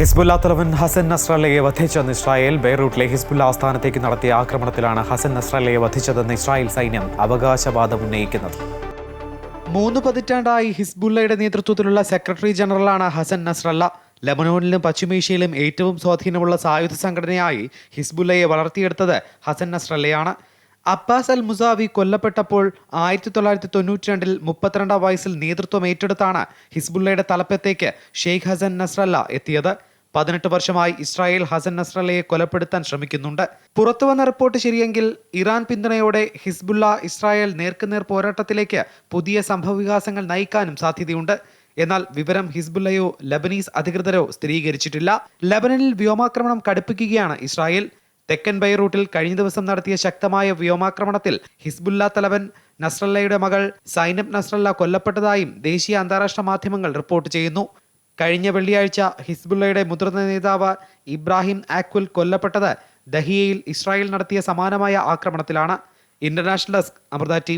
ഹിസ്ബുല്ല തലവൻ ഹസൻ നസ്രല്ലയെ വധിച്ചെന്ന് ഇസ്രായേൽ ബെയ്റൂട്ടിലെ ഹിസ്ബുല്ല ആസ്ഥാനത്തേക്ക് നടത്തിയ ആക്രമണത്തിലാണ് ഹസൻ നസ്രല്ലയെ വധിച്ചതെന്ന് ഇസ്രായേൽ സൈന്യം അവകാശവാദം ഉന്നയിക്കുന്നത്. മൂന്ന് പതിറ്റാണ്ടായി ഹിസ്ബുല്ലയുടെ നേതൃത്വത്തിലുള്ള സെക്രട്ടറി ജനറലാണ് ഹസൻ നസ്രല്ല. ലബനോണിലും പശ്ചിമേഷ്യയിലും ഏറ്റവും സ്വാധീനമുള്ള സായുധ സംഘടനയായി ഹിസ്ബുല്ലയെ വളർത്തിയെടുത്തത് ഹസൻ നസ്രല്ലയാണ്. അബ്ബാസ് അൽ മുസാവി കൊല്ലപ്പെട്ടപ്പോൾ ആയിരത്തി തൊള്ളായിരത്തി തൊണ്ണൂറ്റി രണ്ടിൽ മുപ്പത്തിരണ്ടാം വയസ്സിൽ നേതൃത്വം ഏറ്റെടുത്താണ് ഹിസ്ബുള്ളയുടെ തലപ്പത്തേക്ക് ഷെയ്ഖ് ഹസൻ നസ്രല്ല എത്തിയത്. പതിനെട്ട് വർഷമായി ഇസ്രായേൽ ഹസൻ നസ്രലയെ കൊലപ്പെടുത്താൻ ശ്രമിക്കുന്നുണ്ട്. പുറത്തുവന്ന റിപ്പോർട്ട് ശരിയെങ്കിൽ ഇറാൻ പിന്തുണയോടെ ഹിസ്ബുള്ള ഇസ്രായേൽ നേർക്കുനേർ പോരാട്ടത്തിലേക്ക് പുതിയ സംഭവവികാസങ്ങൾ നയിക്കാനും സാധ്യതയുണ്ട്. എന്നാൽ വിവരം ഹിസ്ബുള്ളയോ ലബനീസ് അധികൃതരോ സ്ഥിരീകരിച്ചിട്ടില്ല. ലബനനിൽ വ്യോമാക്രമണം കടുപ്പിക്കുകയാണ് ഇസ്രായേൽ. തെക്കൻ ബൈറൂട്ടിൽ കഴിഞ്ഞ ദിവസം നടത്തിയ ശക്തമായ വ്യോമാക്രമണത്തിൽ ഹിസ്ബുല്ല തലവൻ നസ്രല്ലയുടെ മകൾ സൈനബ് നസ്രല്ല കൊല്ലപ്പെട്ടതായും ദേശീയ അന്താരാഷ്ട്ര മാധ്യമങ്ങൾ റിപ്പോർട്ട് ചെയ്യുന്നു. കഴിഞ്ഞ വെള്ളിയാഴ്ച ഹിസ്ബുള്ളയുടെ മുതിർന്ന നേതാവ് ഇബ്രാഹിം ആക്വൽ കൊല്ലപ്പെട്ടത് ദഹിയയിൽ ഇസ്രായേൽ നടത്തിയ സമാനമായ ആക്രമണത്തിലാണ്. International desk Amrita T